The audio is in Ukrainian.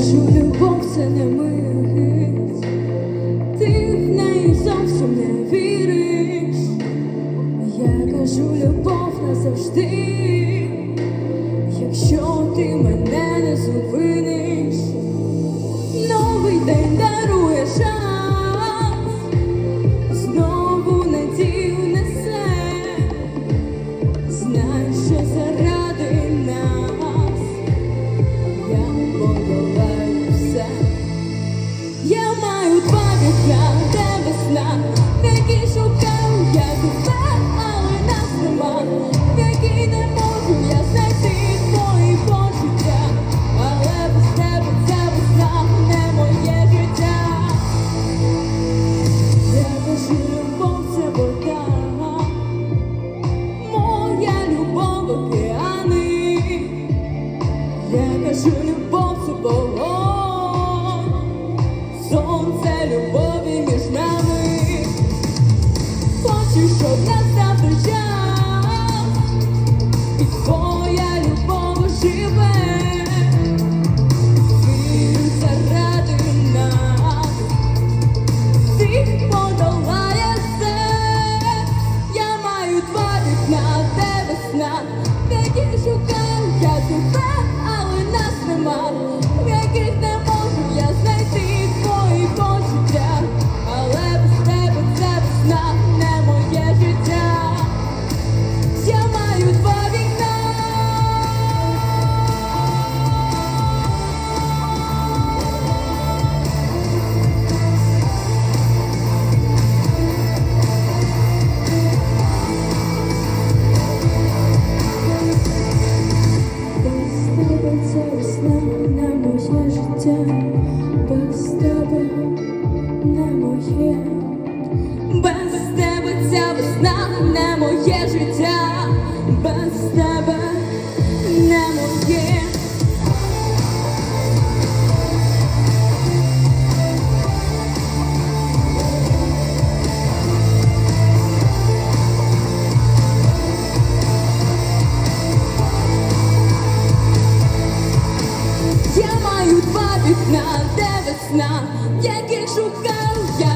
Кажу любов це не мигить, ти в неї зовсім не віриш. Я кажу любов назавжди, якщо ти мене. сонце любові між нами, хочу, щоб настав. Є життя без тебе не моє. Я маю два вікна, де весна, яких шукав я.